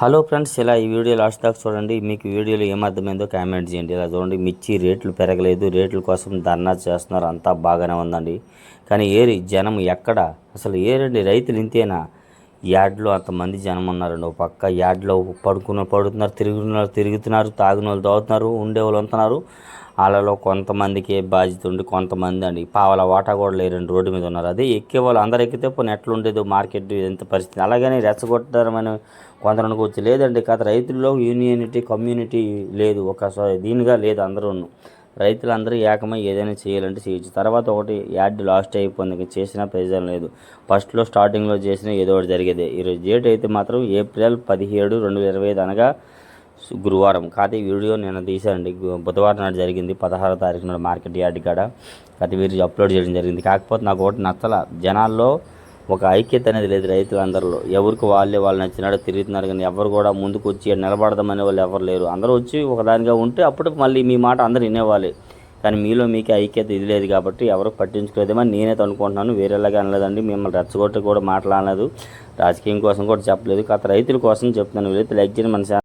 Hello friends ఇలా ఈ video last దాకా చూడండి. మీకు వీడియోలో ఏమర్థమైందో కామెంట్ చేయండి. ఇలా చూడండి మిర్చి రేట్లు పెరగలేదు. రేట్ల కోసం ధర్నా చేస్తున్నారు. అంతా బాగానే ఉందండి. కానీ ఏరి జనం ఎక్కడ? అసలు ఏరండి రైతులు ఇంతేనా? యార్డ్లో అంతమంది జనం ఉన్నారండి ఒక పక్క యార్డ్లో పడుకున్న పడుతున్నారు తిరుగుతున్న వాళ్ళు తిరుగుతున్నారు తాగిన వాళ్ళు తాగుతున్నారు ఉండే వాళ్ళు ఉంటున్నారు. వాళ్ళలో కొంతమందికి బాధ్యత ఉండి కొంతమంది అండి. పావల వాటా కూడా లేరండి రోడ్డు మీద ఉన్నారు. అదే ఎక్కే వాళ్ళు అందరు ఎక్కితే పోనీ ఎట్లా ఉండేది మార్కెట్ ఎంత పరిస్థితి. అలాగని రెచ్చగొట్టారని కొందరు అనుకోవచ్చు లేదండి కథ రైతుల్లో యూనియనిటీ కమ్యూనిటీ లేదు ఒక దీనిగా లేదు అందరూ రైతులందరూ ఏకమై ఏదైనా చేయాలంటే చేయొచ్చు. తర్వాత ఒకటి యాడ్ లాస్ట్ అయిపోయింది ఇంకా చేసిన ప్రయోజనం లేదు. ఫస్ట్లో స్టార్టింగ్లో చేసిన ఏదో ఒకటి జరిగేది. ఈరోజు డేట్ అయితే మాత్రం ఏప్రిల్ పదిహేడు రెండు వేల ఇరవై ఐదు అనగా గురువారం. కాదు వీడియో నేను తీశానండి. బుధవారం నాడు జరిగింది. పదహారో తారీఖు నాడు మార్కెట్ యార్డ్ కాడ. అది వీరు అప్లోడ్ చేయడం జరిగింది. కాకపోతే నాకు ఒకటి నచ్చల. జనాల్లో ఒక ఐక్యత అనేది లేదు రైతులందరిలో. ఎవరికి వాళ్ళే వాళ్ళు నచ్చినాడో తిరుగుతున్నారు కానీ ఎవరు కూడా ముందుకు వచ్చి నిలబడదామనే వాళ్ళు ఎవరు లేరు. అందరూ వచ్చి ఒకదానిగా ఉంటే అప్పుడు మళ్ళీ మీ మాట అందరూ వినేవాళ్ళే. కానీ మీలో మీకే ఐక్యత ఇది లేదు కాబట్టి ఎవరు పట్టించుకోలేదేమని నేనైతే అనుకుంటున్నాను వేరేలాగా అనలేదండి. మిమ్మల్ని రెచ్చగొట్టి కూడా మాట్లాడలేదు. రాజకీయం కోసం కూడా చెప్పలేదు. కాస్త రైతుల కోసం చెప్తున్నాను. రైతులు లైక్ మన